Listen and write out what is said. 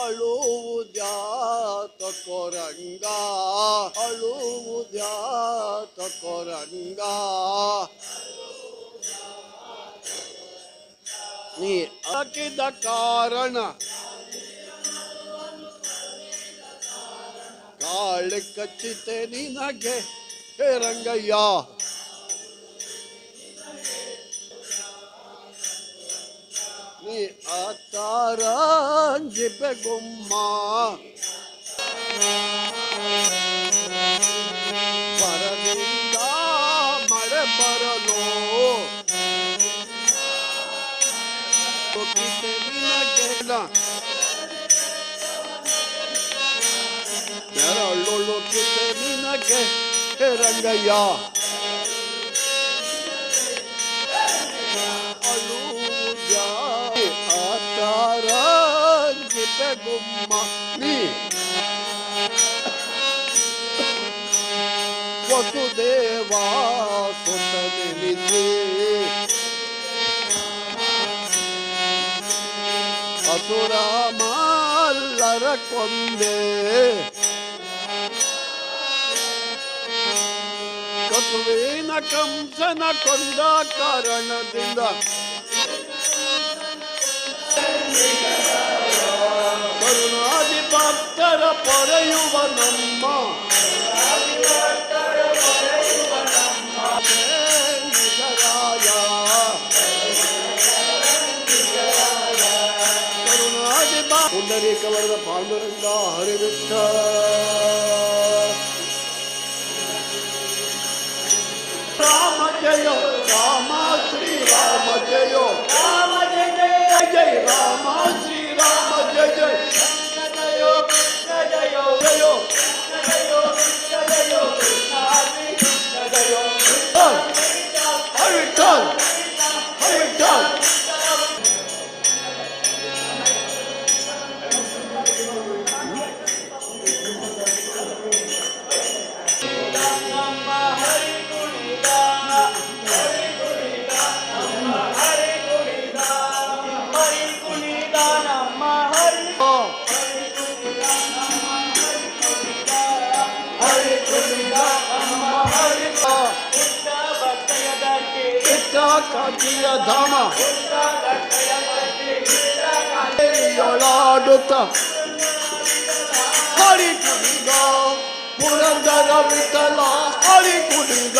ಅಳುವುದ್ಯಾತ ಕೊರಂಗ ಅಳುವುದ್ಯಾತ ಕೊರಂಗ. ನೀ ಹಾಕಿದ ಕಾರಣ ಕಾಳು ಕಚ್ಚಿತೆ ನಿನಗೆ ಹೇ ರಂಗಯ್ಯ ನೀ ಆತಾರ ಜಿಬ್ಬೆಗೊಮ್ಮ ಬರದಿಂದ ಮಳೆ ಬರಲು. ಕೊಕ್ಕಿತೆ ನಿನಗೆ ರಂಗಯ್ಯ. ಜಿಬ್ಬೆಗೊಮ್ಮ ನೀ ವಸುದೇವ ಸುತ ನೆನೆಸಿ ಅಸುರ ಮಲ್ಲರ ಕೊಂದೆ ಕಸುವಿನ ಕಂಸನ ಕೊಂದ ಕಾರಣದಿಂದ ಪೊರೆಯುವ ನಮ್ಮ ನಿಜರಾಯ ಕರುಣಾದಿ ಬಾ ಪುಂಡರೀಕವರದ ಪಾಂಡುರಂಗ ಹರಿವಿಟ್ಟ ರಾಮ ಜಯ ರಾಮ ಶ್ರೀ ರಾಮ ಜಯ ಜಯ ಕಾಂತಿಯ ಧಾಮ ಏರಿಯೊಳಾಡುತ್ತ ಹರಿ ಕುಡಿದ ಪುರಂದರ ವಿಠಲ ಹರಿ ಕುಡಿದ